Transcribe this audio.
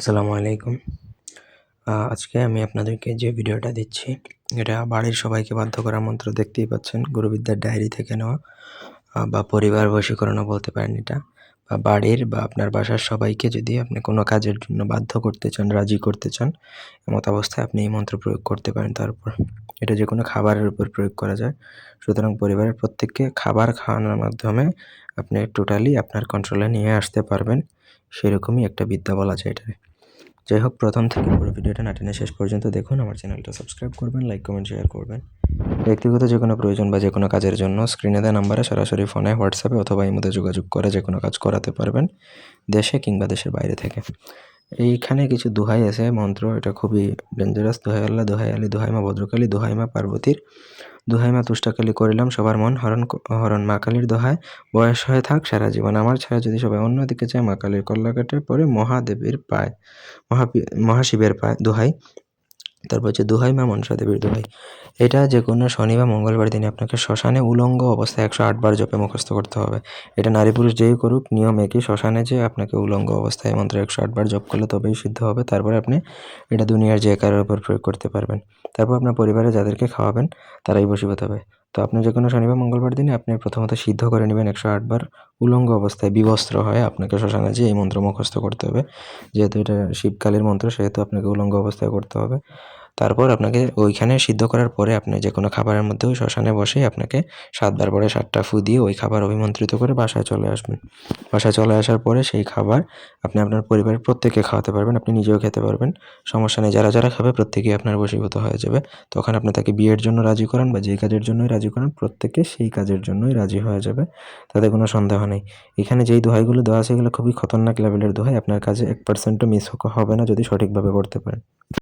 আসসালামু আলাইকুম। আজকে আমি আপনাদেরকে যে ভিডিওটা দিচ্ছি, এটা বাড়ির সবাইকে বাধ্য করা মন্ত্র, দেখতেই পাচ্ছেন, গুরুবিদ্যার ডায়েরি থেকে নেওয়া বা পরিবার বশীকরণও বলতে পারেন এটা, বা বাড়ির বা আপনার বাসার সবাইকে যদি আপনি কোনো কাজের জন্য বাধ্য করতে চান, রাজি করতে চান, এমত অবস্থায় আপনি এই মন্ত্র প্রয়োগ করতে পারেন তার উপর। এটা যে কোনো খাবারের উপর প্রয়োগ করা যায়। সুতরাং পরিবারের প্রত্যেককে খাবার খাওয়ানোর মাধ্যমে আপনি টোটালি আপনার কন্ট্রোলে নিয়ে আসতে পারবেন, সেরকমই একটা বিদ্যা বলা যায় এটাকে। যাই হোক প্রথম থেকে পুরো ভিডিওটা না টেনে শেষ পর্যন্ত দেখুন। আমার চ্যানেলটা সাবস্ক্রাইব করবেন লাইক কমেন্ট শেয়ার করবেন। ব্যক্তিগত যে কোনো প্রয়োজন বা যে কোনো কাজের জন্য স্ক্রিনে দেওয়া নাম্বারে সরাসরি ফোনে হোয়াটসঅ্যাপে অথবা ইমোতে যোগাযোগ করে যে কোনো কাজ করাতে পারবেন, দেশে কিংবা দেশের বাইরে থেকে। এইখানে কিছু দোহাই আছে, মন্ত্র, এটা খুবই ডেঞ্জারাস দোহাই আল্লাহ, দোহাই আলী, দোহাই মা ভদ্রকালী, দোহাই মা পার্বতীর। দোহাই মা তুষ্টাকালী করিলাম সবার মন, হরণ হরণ মা কালীর দোহাই। বয়স হয়ে থাক, সারা জীবন আমার ছাড়া যদি সবাই অন্যদিকে যায়, মা কালীর কল্লা পরে মহাদেবের পায় মহা মহাশিবের পায় দোহাই। তারপর হচ্ছে দুহাই মা মনসা দেবীর দুহাই। এটা যে কোনো শনি বা মঙ্গলবার দিনে আপনাকে শ্মশানে উলঙ্গ অবস্থায় একশো আটবার জপে মুখস্থ করতে হবে। এটা নারী পুরুষ যেই করুক, নিয়ম একই, শ্মশানে যে আপনাকে উলঙ্গ অবস্থায় মন্ত্র একশো আটবার জপ করলে তবেই সিদ্ধ হবে, তারপরে আপনি এটা দুনিয়ার যে কারোর উপর প্রয়োগ করতে পারবেন। তারপর আপনার পরিবারে যাদেরকে খাওয়াবেন, তারাই বসীভূত হবে। তো আপনি যে কোনো শনিবার, মঙ্গলবার দিনে আপনি প্রথমত সিদ্ধ করে নেবেন একশো আটবার উলঙ্গ অবস্থায় বিবস্ত্র হয় আপনাকে শ্মশানে যে এই মন্ত্র মুখস্থ করতে হবে। যেহেতু এটা শিবকালীর মন্ত্র, সেহেতু আপনাকে উলঙ্গ অবস্থায় করতে হবে। তারপর আপনাকে ওইখানে সিদ্ধ করার পরে আপনি যে কোনো খাবারের মধ্যে ওই শ্মশানে বসেই আপনাকে সাতবার পরে সাতটা ফু দিয়ে ওই খাবার অভিমন্ত্রিত করে বাসায় চলে আসবেন। বাসায় চলে আসার পরে সেই খাবার আপনি আপনার পরিবারের প্রত্যেকে খাওয়াতে পারবেন, আপনি নিজেও খেতে পারবেন। সমস্যা নেই, যারা যারা খাবে প্রত্যেকেই আপনার বশীভূত হয়ে যাবে। তখন আপনি তাকে বিয়ের জন্য রাজি করান বা যেই কাজের জন্যই রাজি করান প্রত্যেকে সেই কাজের জন্যই রাজি হয়ে যাবে। তাতে কোনো সন্দেহ নেই। এখানে যেই দোহাইগুলো দেওয়া আছে এগুলো খুবই খতরনাক লেভেলের দোহাই। আপনার কাজে এক পার্সেন্টও মিস হবে না যদি সঠিকভাবে করতে পারেন।